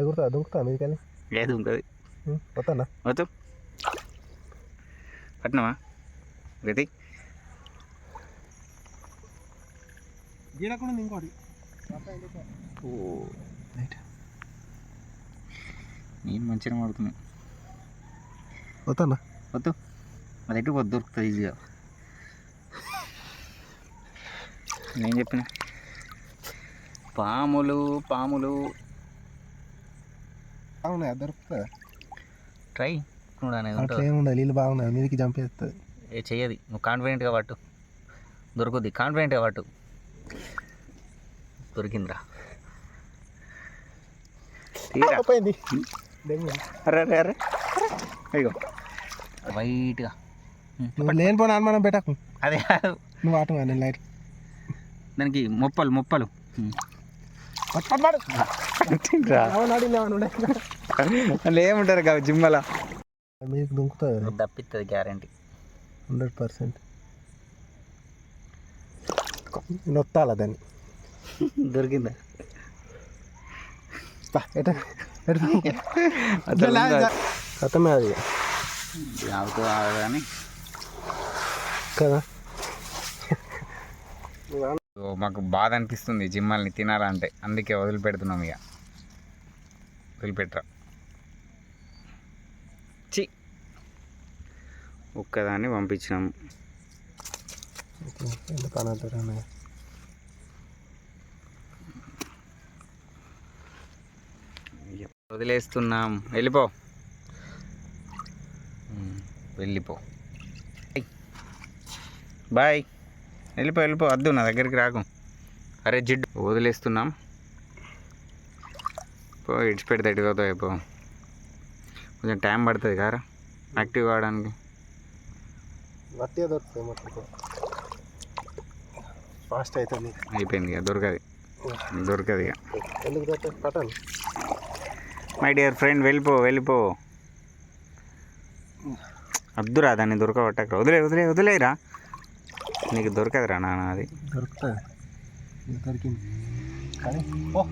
ఎగురుతా దుంకుతా మీదికెళ్ళి లేదు ఉంటుంది వస్తానా వద్దు పట్టినవా రెడీ గీడకుండా ఇంకోటి ఓ నేను మంచిగా పడుతున్నా. వస్తానా వద్దు అది ఎటు వద్దు దొరుకుతుంది ఈజీగా. నేను చెప్పిన. పాములు పాములు. బాగున్నాయి? దొరుకుతుందా ట్రై. అట్లా ఏముండదు నీళ్ళు బాగున్నాయి మీదికి చంపేస్తుంది ఏ చెయ్యది. నువ్వు కాన్ఫిడెంట్గా పట్టు. దొరుకుద్ది. కాన్ఫిడెంట్గా పట్టు. దొరికిందిరా. పోయింది. అరే అరే అరే. అయ్యో వైట్గా. నువ్వు లేనిపోయిన అనుమానం పెట్టకు. అదే కాదు. నువ్వు ఆటం లైట్. దానికి మొప్పలు మొప్పలు. అందులో ఏముంటారు కాదు జిమ్మల. మీకు దుంకుతుంది దప్పిస్తుంది గ్యారంటీ. Hundred percent. నొత్తాల దాన్ని. దొరికిందా? కథమే అది. కానీ కదా? మాకు బాధ అనిపిస్తుంది జిమ్మల్ని తినాలంటే. అందుకే వదిలిపెడుతున్నాం ఇక. వదిలిపెట్టరా? చి ఒక్కదాన్ని పంపించినాము వదిలేస్తున్నాం. వెళ్ళిపో. వెళ్ళిపో. బాయ్ వెళ్ళిపో వెళ్ళిపో. వద్దు నా దగ్గరికి రాకు. అరే జిడ్డు. వదిలేస్తున్నాం. పో ఇడిచిపెడితే ఎటుకోతో అయిపో. కొంచెం టైం పడుతుంది కారా? యాక్టివ్ కావడానికి. ఫాస్ట్ అవుతుంది అయిపోయింది ఇక దొరకది. దొరకదు ఇక. ఎందుకు మై డియర్ ఫ్రెండ్ వెళ్ళిపో వెళ్ళిపో. అద్దురా దాన్ని దొరకబట్టక. వదిలే వదిలే వదిలేరా? నీకు దొరకదురా నాన్న అది. దొరుకుతుంది దొరికింది. కానీ ఓ